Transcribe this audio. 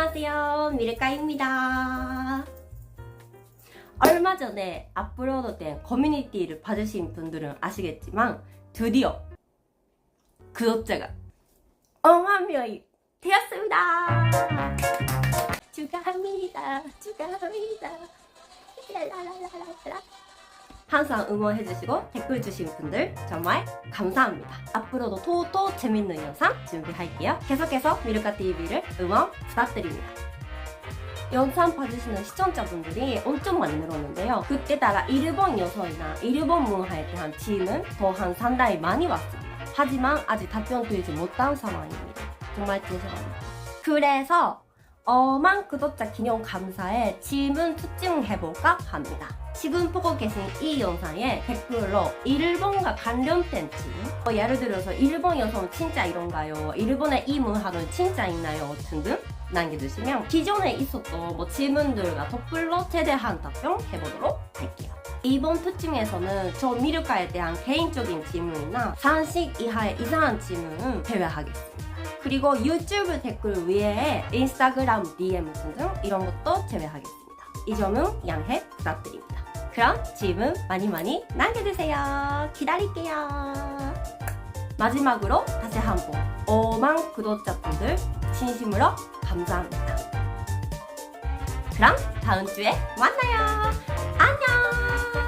안녕하세요. 미르카입니다. 얼마 전에 업로드된 커뮤니티를 봐주신 분들은 아시겠지만 드디어 구독자가 5만 명이 되었습니다. 축하합니다. 축하합니다. 랄랄랄랄랄라. 항상 응원해주시고 댓글 주신 분들 정말 감사합니다. 앞으로도 또또 재밌는 영상 준비할게요. 계속해서 미르카 TV를 응원 부탁드립니다. 영상 봐주시는 시청자분들이 엄청 많이 늘었는데요. 그때 따라 일본 여성이나 일본 문화에 대한 질문 또한 상당히 많이 왔습니다. 하지만 아직 답변 드리지 못한 상황입니다. 정말 죄송합니다. 그래서 어만 구독자 기념 감사에 질문 투증해볼까 합니다. 지금 보고 계신 이 영상에 댓글로 일본과 관련된 질문 어, 예를 들어서 일본 여성 진짜 이런가요? 일본의 이 문화는 진짜 있나요? 등등 남겨주시면 기존에 있었던 뭐 질문들과 덧글로 최대한 답변 해보도록 할게요. 이번 특징에서는 저 미르카에 대한 개인적인 질문이나 상식 이하의 이상한 질문은 제외하겠습니다. 그리고 유튜브 댓글 외에 인스타그램 DM 등등 이런 것도 제외하겠습니다. 이 점은 양해 부탁드립니다. 그럼 질문 많이 많이 남겨주세요. 기다릴게요. 마지막으로 다시 한번 5만 구독자분들 진심으로 감사합니다. 그럼 다음 주에 만나요. 안녕.